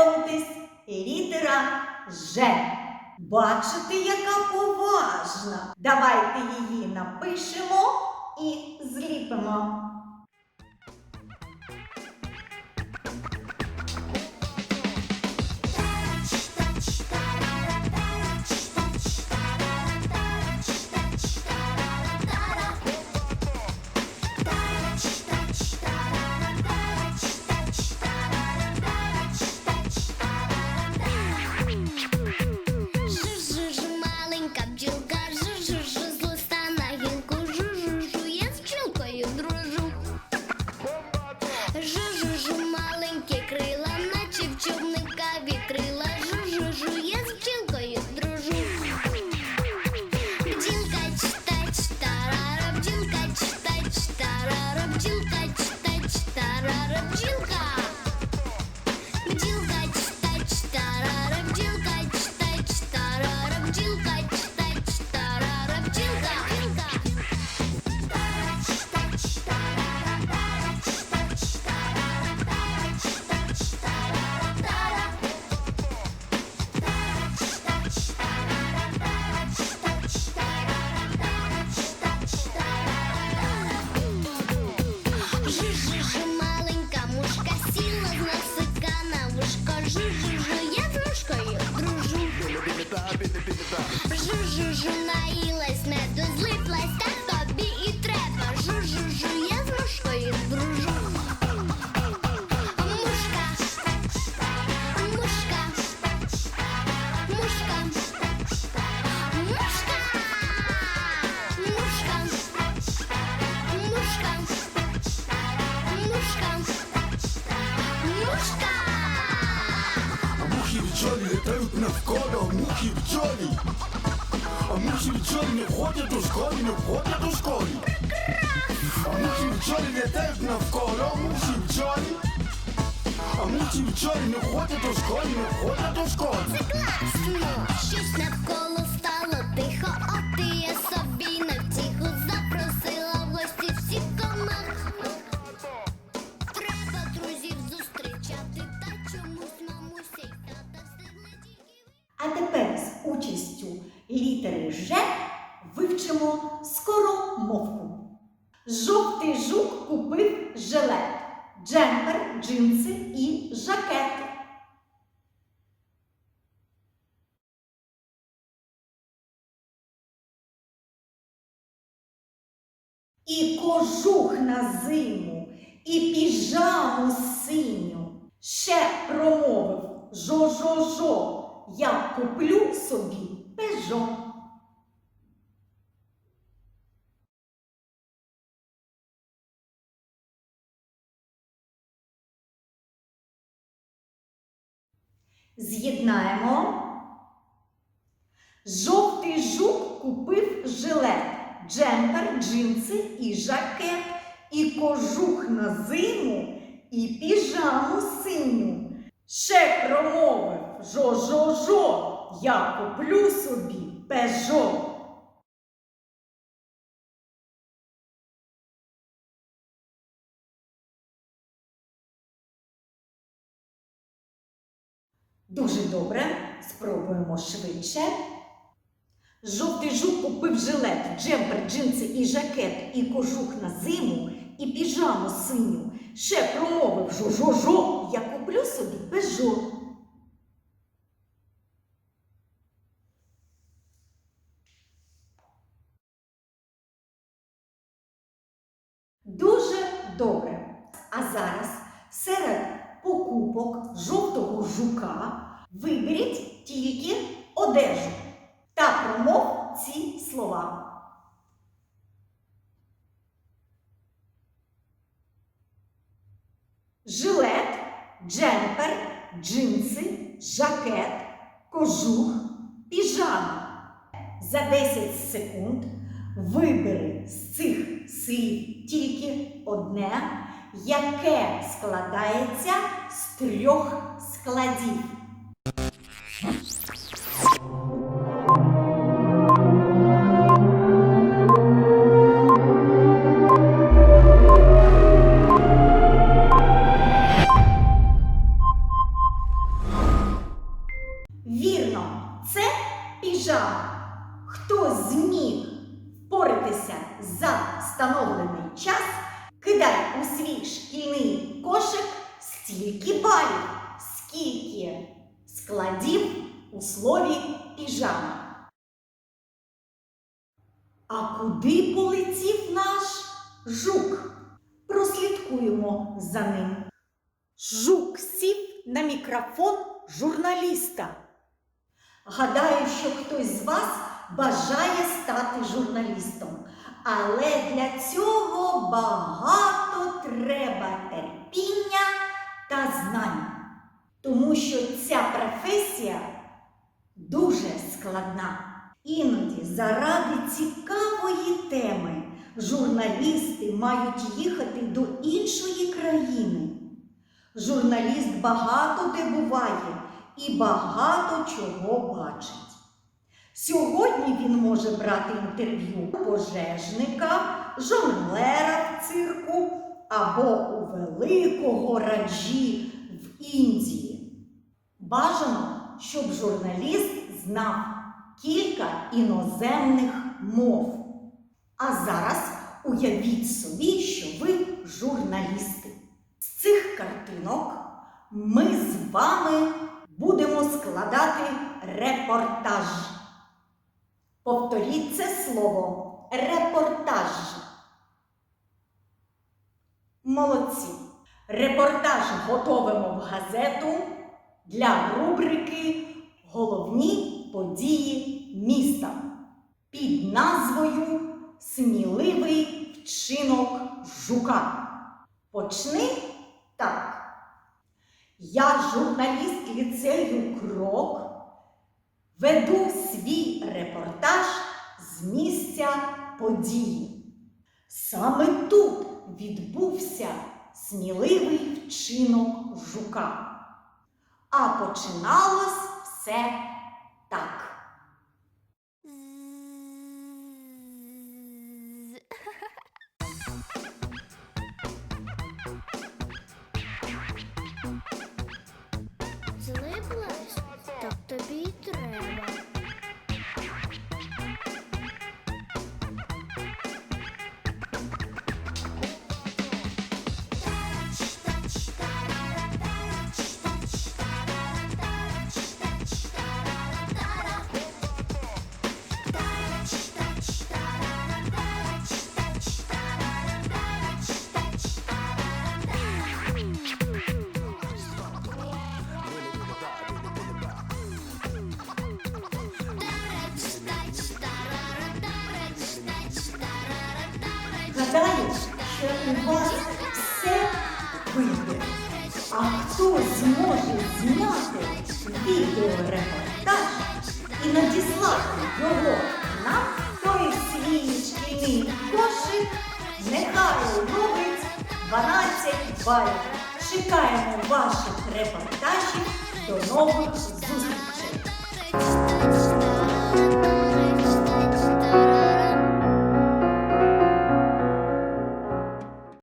виправитись літера Ж. Бачите, яка поважна. Давайте її напишемо і зліпимо. Навколо, мухи бджолі. А мухи бджолі не ходять у школі, не ходять у школі. А мухи бджолі літають навколо, мухи бджолі. А мухи бджолі не ходять у школі, не ходять до школи. Класно, щось навколо стало тихо, от і я літери Ж вивчимо скоромовку. Жовтий жук купив жилет, джемпер, джинси і жакет. І кожух на зиму, і піжаму синю. Ще промовив жо-жо-жо, я куплю собі пежо. З'єднаємо. Жовтий жук купив жилет, джемпер, джинси і жакет, і кожух на зиму, і піжаму синю. Ще промовив жо-жо-жо, я куплю собі пежо. Дуже добре, спробуємо швидше. Жовтий жук купив жилет, джемпер, джинси і жакет, і кожух на зиму, і піжаму синю. Ще промовив жо-жо-жо, я куплю собі пежо. Дуже добре. А зараз серед покупок жовтого жука виберіть тільки одежу та промов ці слова. Жилет, джемпер, джинси, жакет, кожух, піжама. За 10 секунд вибери з цих слів тільки одне, яке складається з трьох складів. Вірно, це піжама. Хто зміг впоратися за встановлений час, кидай у свій шкільний кошик стільки балів, скільки складів у слові піжама. А куди полетів наш жук? Прослідкуємо за ним. Жук сів на мікрофон журналіста. Гадаю, що хтось з вас бажає стати журналістом. Але для цього багато треба терпіння та знань. Тому що ця професія дуже складна. Іноді заради цікавої теми журналісти мають їхати до іншої країни. Журналіст багато де буває і багато чого бачить. Сьогодні він може брати інтерв'ю у пожежника, жонглера в цирку або у великого раджі в Індії. Бажано, щоб журналіст знав кілька іноземних мов. А зараз уявіть собі, що ви журналісти. З цих картинок ми з вами будемо складати репортаж. Повторіть це слово репортаж. Молодці. Репортаж готовимо в газету для рубрики Головні події міста під назвою Сміливий вчинок жука. Почни так. Я журналіст ліцею Крок. Веду свій репортаж з місця події. Саме тут відбувся сміливий вчинок жука. А починалось все так. У вас все вийде. А хто зможе зняти відеорепортаж і надіслати його нам, той свій шкільний кошик, нехай робить 12 балів. Чекаємо ваших репортажів. До нових зустрічей!